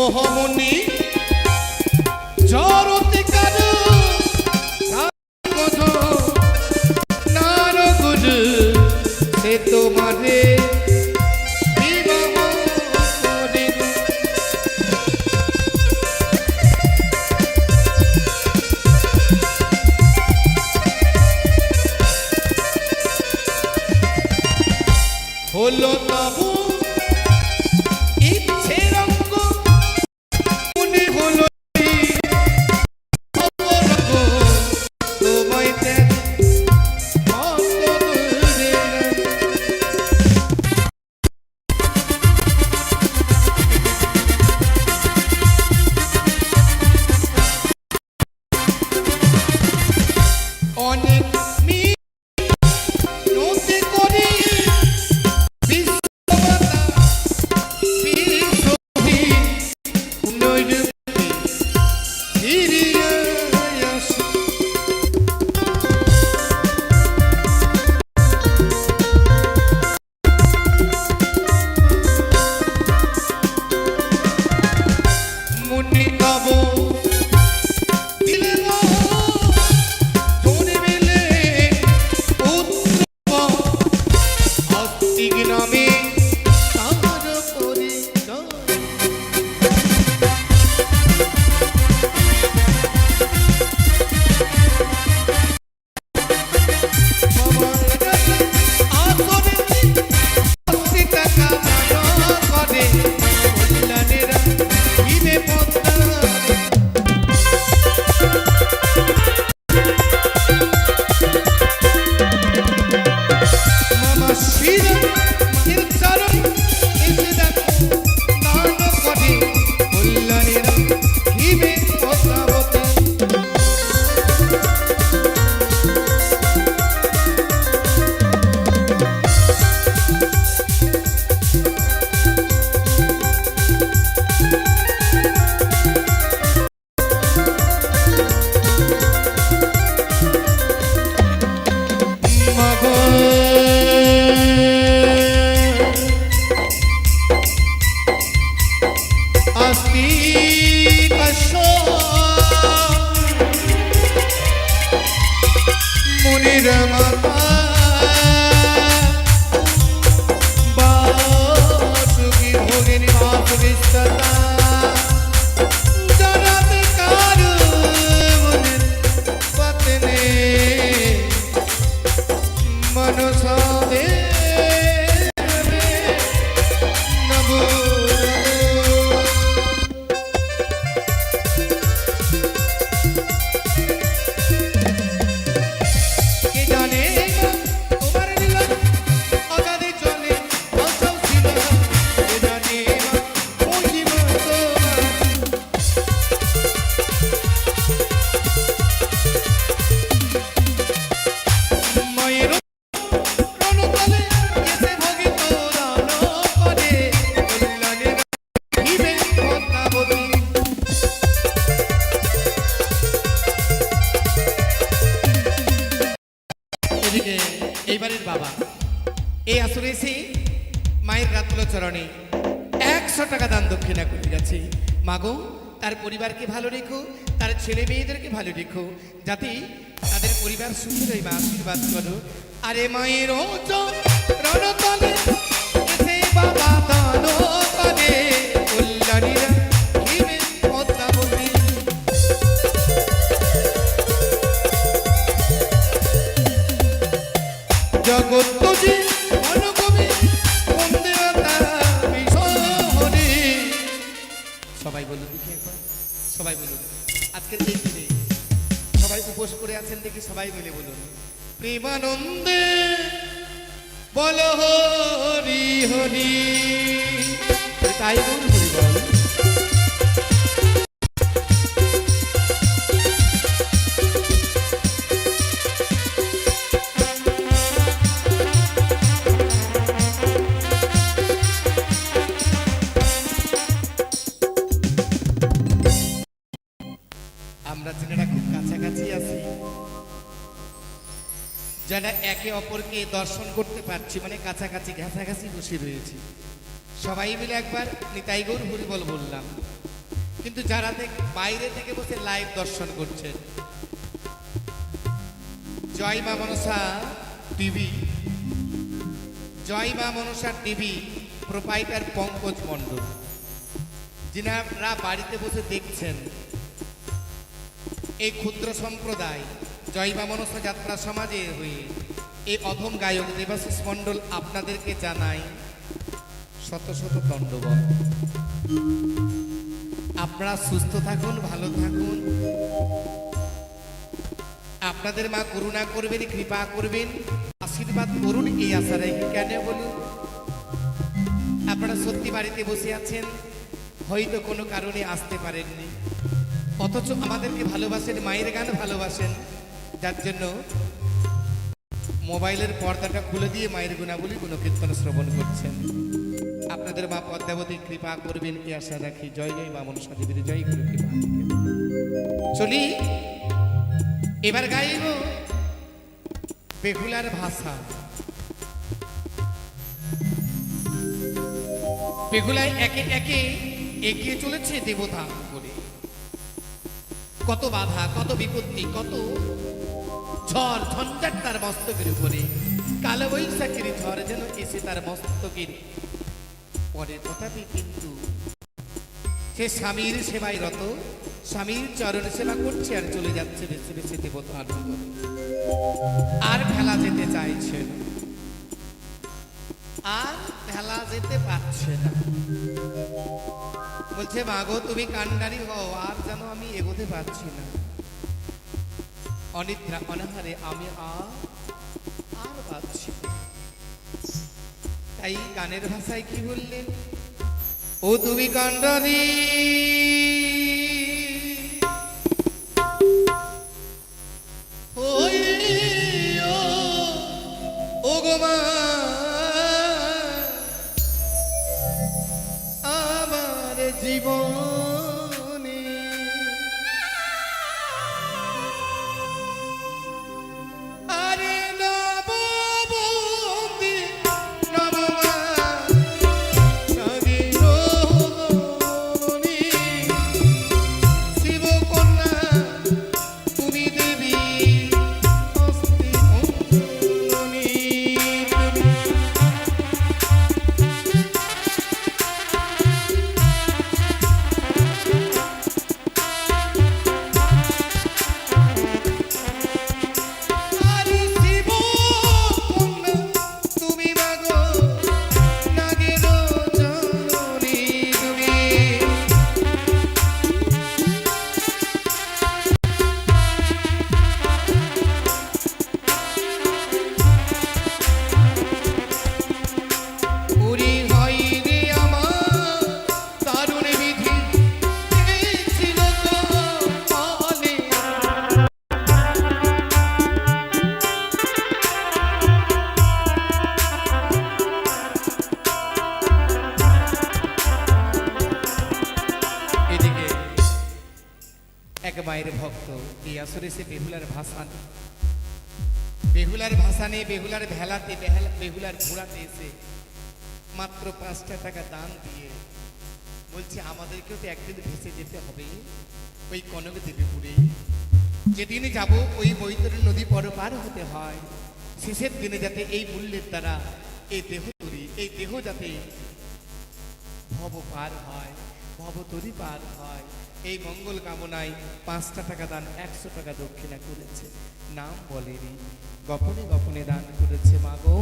মোহমনি Bye. চরণে একশো টাকা দান দক্ষিণা করতে গেছে মাগো তার পরিবারকে ভালো রেখো, তার ছেলে মেয়েদেরকে ভালো রেখো, যাতে তাদের পরিবার সুখী রয়ে বা আশীর্বাদ করো। আরে মায়ের রণতলে জগত আজকের এই দিনে। সবাই উপোস করে আছেন দেখি সবাই মিলে বলুন। প্রেমানন্দে বল হরি হরি। তাই বলুন হরি বল। যারা একে অপরকে দর্শন করতে পারছি মানে কাছাকাছি ঘাছাকাছি বসে রয়েছি। সবাই মিলে একবার নিতাই গৌর হরিবল বললাম। কিন্তু যারা বাইরে থেকে বসে লাইভ দর্শন করছেন, জয় মা মনসা টিভি। জয় মা মনসা টিভি, প্রোপাইটার পঙ্কজ মণ্ডল। যিনারা বাড়িতে বসে দেখছেন এই ক্ষুদ্র সম্প্রদায়। জয় মা মনসা যাত্রা সমাজে হয়ে এই অধম গায়ক দেবাশিস মণ্ডল আপনাদেরকে জানাই শত শত দণ্ডবত আপনারা সুস্থ থাকুন, ভালো থাকুন। আপনাদের মা করুণা করবেন, কৃপা করবেন। আশীর্বাদ করুন এই আশা রেখে কেন বলুন? আপনারা সত্যি বাড়িতে বসে আছেন, হয়তো কোনো কারণে আসতে পারেননি। অথচ আমাদেরকে ভালোবাসেন, মায়ের গান ভালোবাসেন। যার জন্য মোবাইলের পর্দাটা খুলে দিয়ে মায়ের গুণাবলী কোনো কীর্তন শ্রবণ করছেন। আপনাদের মা পদ্মাবতী কৃপা করবেন এই আশা রাখি। জয় জয় মা মনসা দেবীর, জয় গুরু কৃপা। চলি, এবার গাইব বেহুলার ভাষা। বেহুলায় একে একে এগিয়ে চলেছে দেবতা করে কত বাধা, কত বিপত্তি, কত ঝড় ঝঞ্ঝাট তার মস্তকের উপরে। কালো বৈশাখের ঝড় যেন এসে তার মস্তকের পরে। তথাপি কিন্তু সে স্বামীর সেবায় রত। স্বামীর চরণ সেবা করছে আর চলে যাচ্ছে বেছে বেছে দেবতা আনন্দ আর ফেলা যেতে চাইছে না। আর ফেলা যেতে পারছে না। বলছে মাগো তুমি কান্ডারি হও, আর যেন আমি এগোতে পারছি না। অনিদ্রা অনাহারে আমি আর আর তাই গানের ভাষায় কি বললেন? ও তুমি কান্ডারি। আমার জীবনে মায়ের ভক্ত। এই আসরে সে বেহুলার ভাষা বেহুলার ভাষানে বেহুলার ভেলাতে বেহুলার ঘোড়াতে এসে মাত্র পাঁচটা টাকা দান দিয়ে বলছে, আমাদেরকেও তো একদিন ভেসে যেতে হবে ওই কনক দেবীপুরে যেদিন যাব ওই বৈতরী নদী পর পার হতে হয়। শেষের দিনে যাতে এই মূল্যের দ্বারা এই দেহ তৈরি, এই দেহ যাতে ভব পার হয়। ভব তরি পার হয়। এই মঙ্গল কামনায় পাঁচটা টাকা দান, একশো টাকা দক্ষিণা করেছে। নাম বলেনি গোপনে গোপনে দান করেছে মা মাগো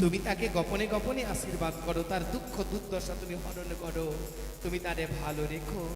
তুমি তাকে গোপনে গোপনে আশীর্বাদ করো, তার দুঃখ দুর্দশা তুমি হরণ করো। তুমি তারে ভালো রেখো।